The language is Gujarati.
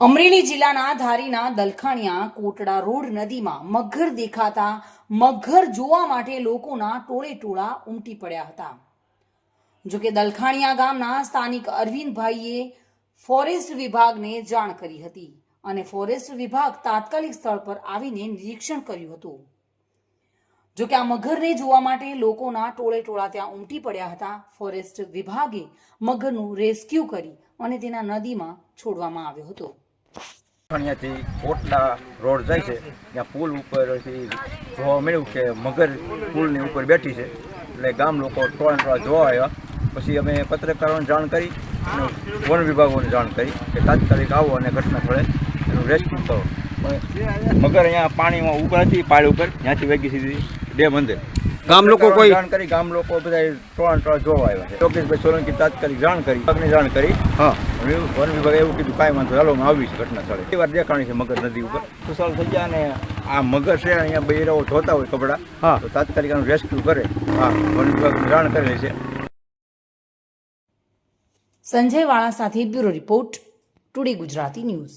અમરેલી જિલ્લાના ધારીના દલખાણિયા કોટડા રોડ નદીમાં મગર દેખાતા મગર જોવા માટે લોકોના ટોળે ટોળા ઉમટી પડ્યા હતા. જોકે દલખાણિયા ગામના સ્થાનિક અરવિંદભાઈએ ફોરેસ્ટ વિભાગને જાણ કરી હતી અને ફોરેસ્ટ વિભાગ તાત્કાલિક સ્થળ પર આવીને નિરીક્ષણ કર્યું હતું. જોકે આ મગરને જોવા માટે લોકોના ટોળે ટોળા ત્યાં ઉમટી પડ્યા હતા, ફોરેસ્ટ વિભાગે મગરનું રેસ્ક્યુ કરી અને તેના નદીમાં છોડવામાં આવ્યો હતો. અહીંયાથી કોટલા રોડ જાય છે, ત્યાં પુલ ઉપરથી જોવા મળ્યું કે મગર પુલની ઉપર બેઠી છે. એટલે ગામ લોકો ટોળા ટોળા જોવા આવ્યા. પછી અમે પત્રકારોને જાણ કરી અને વન વિભાગોને જાણ કરી કે તાત્કાલિક આવો અને ઘટના સ્થળે એનું રેસ્ક્યુ કરો. મગર અહીંયા પાણીમાં ઊભા હતી, પાળ ઉપર, ત્યાંથી વેગી સીધી ડેમ અંદર. ગામ લોકો કોઈ જાણ કરી ગામ લોકો બધા ત્રણ ત્રણ જોવા આવ્યા છે. યોગેશભાઈ સોલંકી તાત્કાલિક જાણ કરી વિભાગને જાણ કરી. હા. વન વિભાગે એવું કીધું કાંઈ વાંધો ચાલો આવી છે ઘટના સ્થળે. એ વાર દેખાણી છે મગર નદી ઉપર. ખુશાલ થઈ ગયા અને આ મગર છે અહીંયા બૈરાઓ ધોતા હોય કપડા. હા. તો તાત્કાલિક આનું રેસ્ક્યુ કરે. હા વન વિભાગ જાણ કરે છે. સંજય વાળા સાથે bureau report today Gujarati news.